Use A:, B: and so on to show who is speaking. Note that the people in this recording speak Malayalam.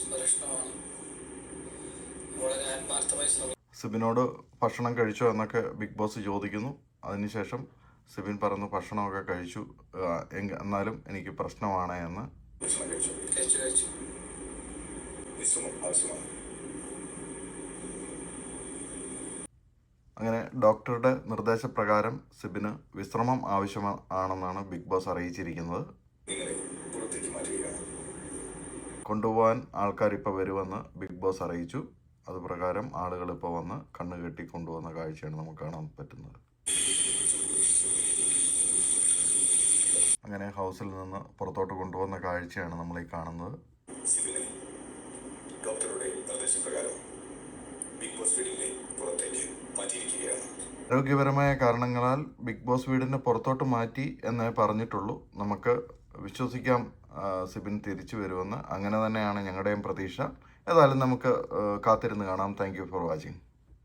A: സംരക്ഷണമാണ് വളരെ ആത്മാർത്ഥമായി ശ്രമിക്കും
B: സിബിനോട് ഭക്ഷണം കഴിച്ചോ എന്നൊക്കെ ബിഗ് ബോസ് ചോദിക്കുന്നു. അതിനുശേഷം സിബിൻ പറഞ്ഞു ഭക്ഷണമൊക്കെ കഴിച്ചു. എന്നാലും എനിക്ക് പ്രശ്നമാണ് എന്ന്. അങ്ങനെ ഡോക്ടറുടെ നിർദ്ദേശപ്രകാരം സിബിന് വിശ്രമം ആവശ്യമാണെന്നാണ് ബിഗ് ബോസ് അറിയിച്ചിരിക്കുന്നത്. കൊണ്ടുപോകാൻ ആൾക്കാർ ഇപ്പോൾ വരുമെന്ന് ബിഗ് ബോസ് അറിയിച്ചു. അതുപ്രകാരം ആളുകൾ ഇപ്പോൾ വന്ന് കണ്ണ് കെട്ടി കൊണ്ടുവന്ന കാഴ്ചയാണ് നമുക്ക് കാണാൻ പറ്റുന്നത്. അങ്ങനെ ഹൗസിൽ നിന്ന് പുറത്തോട്ട് കൊണ്ടുവന്ന കാഴ്ചയാണ് നമ്മൾ ഈ കാണുന്നത്.
C: ഡോക്ടറുടെ നിർദ്ദേശപ്രകാരം ബിഗ് ബോസ് വീടിന്റെ പുറത്തേക്ക് മാറ്റിയിരിക്കുകയാണ്.
B: ആരോഗ്യപരമായ കാരണങ്ങളാൽ ബിഗ് ബോസ് വീടിന് പുറത്തോട്ട് മാറ്റി എന്നേ പറഞ്ഞിട്ടുള്ളൂ. നമുക്ക് വിശ്വസിക്കാം സിബിൻ തിരിച്ചു വരുമെന്ന്. അങ്ങനെ തന്നെയാണ് ഞങ്ങളുടെയും പ്രതീക്ഷ. ഏതായാലും നമുക്ക് കാത്തിരുന്ന് കാണാം. Thank for watching